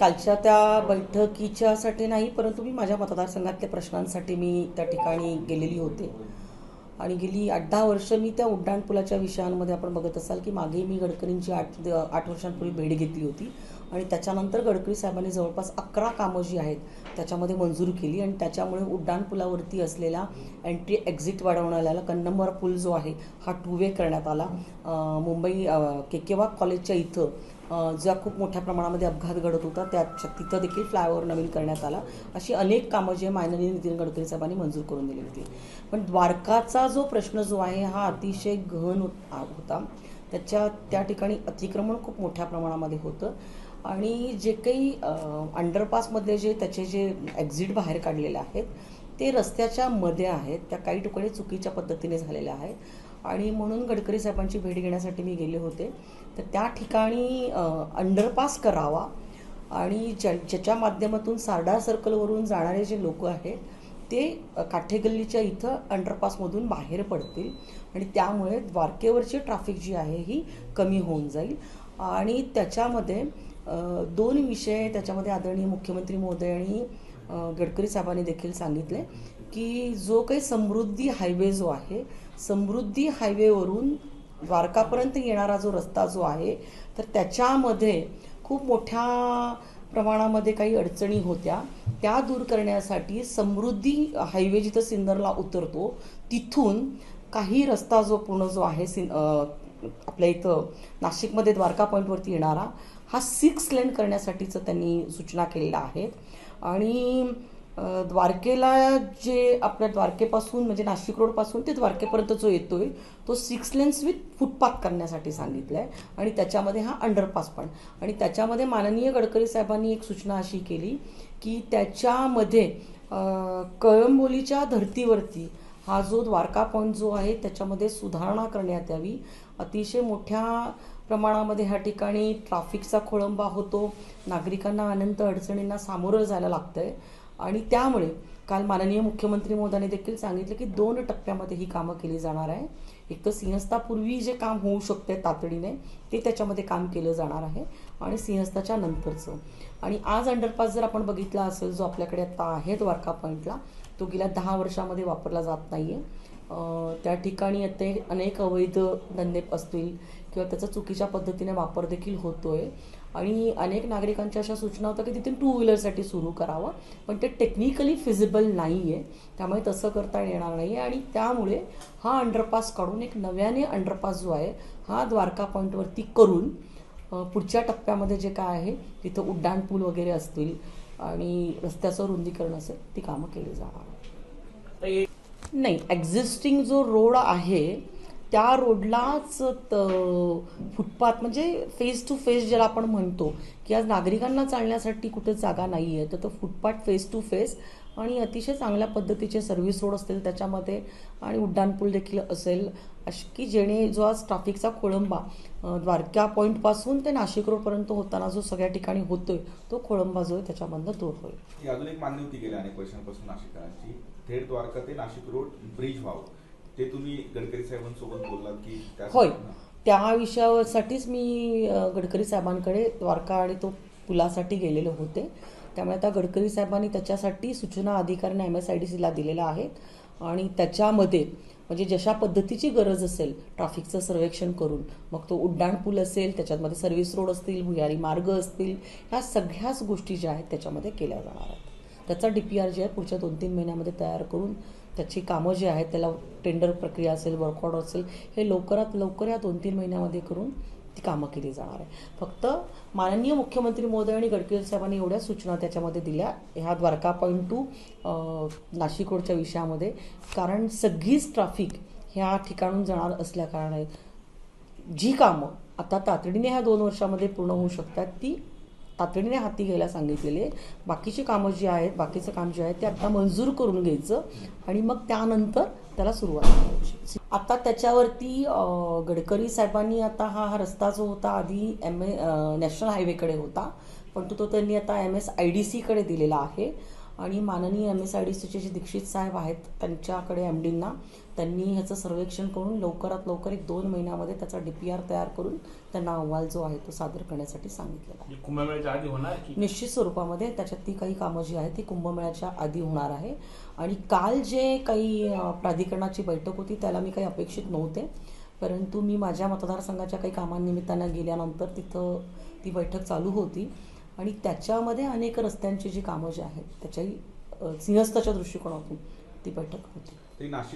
कालच्या त्या बैठकीच्यासाठी नाही परंतु मी माझ्या मतदारसंघातल्या प्रश्नांसाठी मी त्या ठिकाणी गेलेली होते. आणि गेली आठ दहा वर्ष मी त्या उड्डाणपुलाच्या विषयांमध्ये आपण बघत असाल की मागे मी गडकरींची आठ आठ वर्षांपूर्वी भेट घेतली होती. आणि त्याच्यानंतर गडकरी साहेबांनी जवळपास अकरा कामं जी आहेत त्याच्यामध्ये मंजूर केली. आणि त्याच्यामुळे उड्डाणपुलावरती असलेला एंट्री एक्झिट वाढवण्याला कन्नंबर पूल जो आहे हा टू वे करण्यात आला. मुंबई के केकेवाक कॉलेजच्या इथं ज्या खूप मोठ्या प्रमाणामध्ये अपघात घडत होता त्या तिथं देखील फ्लायओव्हर नवीन करण्यात आला. अशी अनेक कामं जे माननीय नितीन गडकरी साहेबांनी मंजूर करून दिली होती. पण द्वारकाचा जो प्रश्न जो आहे हा अतिशय गहन होता त्याच्या त्या ठिकाणी अतिक्रमण खूप मोठ्या प्रमाणामध्ये होतं. आणि जे काही अंडरपासमधले जे त्याचे जे एक्झिट बाहेर काढलेले आहेत ते रस्त्याच्या मध्ये आहेत. त्या काही ठिकाणी चुकीच्या पद्धतीने झालेल्या आहेत. आणि म्हणून गडकरी साहेबांची भेट घेण्यासाठी मी गेले होते. तर त्या ठिकाणी अंडरपास करावा आणि ज्या ज्याच्या माध्यमातून सारडा सर्कलवरून जाणारे जे लोक आहेत ते काठेगल्लीच्या इथं अंडरपासमधून बाहेर पडतील आणि त्यामुळे द्वारकेवरची ट्रॅफिक जी आहे ही कमी होऊन जाईल. आणि त्याच्यामध्ये दोन विषय त्याच्यामध्ये आदरणीय मुख्यमंत्री महोदय आणि गडकरी साहेबांनी देखील सांगितले की जो काही समृद्धी हायवे जो आहे समृद्धी हायवेवरून द्वारकापर्यंत येणारा जो रस्ता जो आहे तर त्याच्यामध्ये खूप मोठ्या प्रमाणामध्ये काही अडचणी होत्या. त्या दूर करण्यासाठी समृद्धी हायवे जिथं सिन्नरला उतरतो तिथून काही रस्ता जो पूर्ण जो आहे सिन आपल्या इथं नाशिकमध्ये द्वारका पॉईंटवरती येणारा हा सिक्स लेन करण्यासाठीचं त्यांनी सूचना केलेल्या आहेत. आणि द्वारकेला जे आपल्या द्वारकेपासून म्हणजे नाशिक रोडपासून ते द्वारकेपर्यंत जो येतोय तो सिक्स लेन्स विथ फुटपाथ करण्यासाठी सांगितलं आहे आणि त्याच्यामध्ये हा अंडरपास पण. आणि त्याच्यामध्ये माननीय गडकरी साहेबांनी एक सूचना अशी केली की त्याच्यामध्ये कळंबोलीच्या धर्तीवरती हा जो द्वारका पॉईंट जो आहे त्याच्यामध्ये सुधारणा करण्यात यावी. अतिशय मोठ्या प्रमाणामध्ये ह्या ठिकाणी ट्रॅफिकचा खोळंबा होतो. नागरिकांना अनंत अडचणींना सामोरं जायला लागतं आहे आणि त्यामुळे काल माननीय मुख्यमंत्री मोदांनी देखील सांगितलं की दोन टप्प्यामध्ये ही कामं केली जाणार आहे. एक तर सिंहस्थापूर्वी जे काम होऊ शकते तातडीने ते त्याच्यामध्ये काम केलं जाणार आहे आणि सिंहस्थाच्या नंतरचं. आणि आज अंडरपास जर आपण बघितला असेल जो आपल्याकडे आता आहे द्वारका पॉईंटला तो गेल्या दहा वर्षामध्ये वापरला जात नाही आहे त्या ठिकाणी आता अनेक अवैध धंदे असतील किंवा त्याचा चुकीच्या पद्धतीने वापर देखील होतो आहे आणि अनेक नागरिकांच्या अशा सूचना होत्या की तिथून टू व्हीलरसाठी सुरू करावं. पण ते टेक्निकली फिजिबल नाही आहे त्यामुळे तसं करता येणार नाही आहे आणि त्यामुळे हा अंडरपास काढून एक नव्याने अंडरपास जो आहे हा द्वारका पॉईंटवरती करून पुढच्या टप्प्यामध्ये जे काय आहे तिथं उड्डाण पूल वगैरे असतील आणि रस्त्याचं रुंदीकरण असेल ती कामं केली जाणार. नाही एक्झिस्टिंग जो रोड आहे त्या रोडलाच फुटपाथ म्हणजे फेस टू फेस ज्याला आपण म्हणतो की आज नागरिकांना चालण्यासाठी कुठे जागा नाही आहे तर तो फुटपाथ फेस टू फेस आणि अतिशय चांगल्या पद्धतीचे सर्व्हिस रोड असतील त्याच्यामध्ये आणि उड्डाणपूल देखील असेल अशी की जेणे जो आज ट्रॅफिकचा खोळंबा द्वारका पॉईंटपासून ते नाशिक रोडपर्यंत होताना जो सगळ्या ठिकाणी होतोय तो खोळंबा जो आहे त्याच्यामधनं दूर होईल. अजून एक मागणी होती गेल्या अनेक वर्षांपासून नाशिककरांची. थेट द्वारका ते नाशिक रोड ब्रिज व्हावं. ते तुम्ही गडकरी साहेबांसोबत बोललात की होय. त्या विषयासाठीच मी गडकरी साहेबांकडे द्वारका आणि तो पुलासाठी गेलेले होते. त्यामुळे आता गडकरी साहेबांनी त्याच्यासाठी सूचना अधिकाऱ्यांना एम एस आय डी सीला दिलेल्या आहेत. आणि त्याच्यामध्ये म्हणजे जशा पद्धतीची गरज असेल ट्रॅफिकचं सर्वेक्षण करून मग तो उड्डाण पूल असेल त्याच्यामध्ये सर्व्हिस रोड असतील भुयारी मार्ग असतील ह्या सगळ्याच गोष्टी ज्या आहेत त्याच्यामध्ये केल्या जाणार आहेत. त्याचा डी पी आर जे आहे पुढच्या दोन तीन महिन्यामध्ये तयार करून त्याची कामं जी आहेत त्याला टेंडर प्रक्रिया असेल वर्कआउट असेल हे लवकरात लवकर या दोन तीन महिन्यामध्ये करून ती कामं केली जाणार आहे. फक्त माननीय मुख्यमंत्री महोदय आणि गडकरी साहेबांनी एवढ्या सूचना त्याच्यामध्ये दिल्या. ह्या द्वारका पॉईंट टू नाशिक रोडच्या विषयामध्ये. कारण सगळीच ट्रॅफिक ह्या ठिकाणून जाणार असल्याकारणाने जी कामं आता तातडीने ह्या दोन वर्षामध्ये पूर्ण होऊ शकतात ती तातडीने हाती घ्यायला सांगितलेली आहे. बाकीची कामं जी आहेत बाकीचं काम जे आहे ते आता मंजूर करून घ्यायचं आणि मग त्यानंतर त्याला सुरुवात करायची. आता त्याच्यावरती गडकरी साहेबांनी आता हा हा रस्ता जो होता आधी एम ए नॅशनल हायवेकडे होता. पण तो तो त्यांनी आता एम एस आय डी सीकडे दिलेला आहे. आणि माननीय एम एस आय डी सीचे जे दीक्षित साहेब आहेत त्यांच्याकडे एम डींना त्यांनी ह्याचं सर्वेक्षण करून लवकरात लवकर एक दोन महिन्यामध्ये त्याचा डी पी आर तयार करून त्यांना अहवाल जो आहे तो सादर करण्यासाठी सांगितलेला आहे. म्हणजे कुंभमेळ्याच्या आधी होणार की? निश्चित स्वरूपामध्ये त्याच्यात ती काही कामं जी आहेत ती कुंभमेळ्याच्या आधी होणार आहे. आणि काल जे काही प्राधिकरणाची बैठक होती त्याला मी काही अपेक्षित नव्हते. परंतु मी माझ्या मतदारसंघाच्या काही कामांनिमित्तानं गेल्यानंतर तिथं ती बैठक चालू होती. आणि त्याच्यामध्ये अनेक रस्त्यांची जी कामं जी आहेत त्याच्याही सिंहस्थाच्या दृष्टिकोनातून ती बैठक होती. नाशिक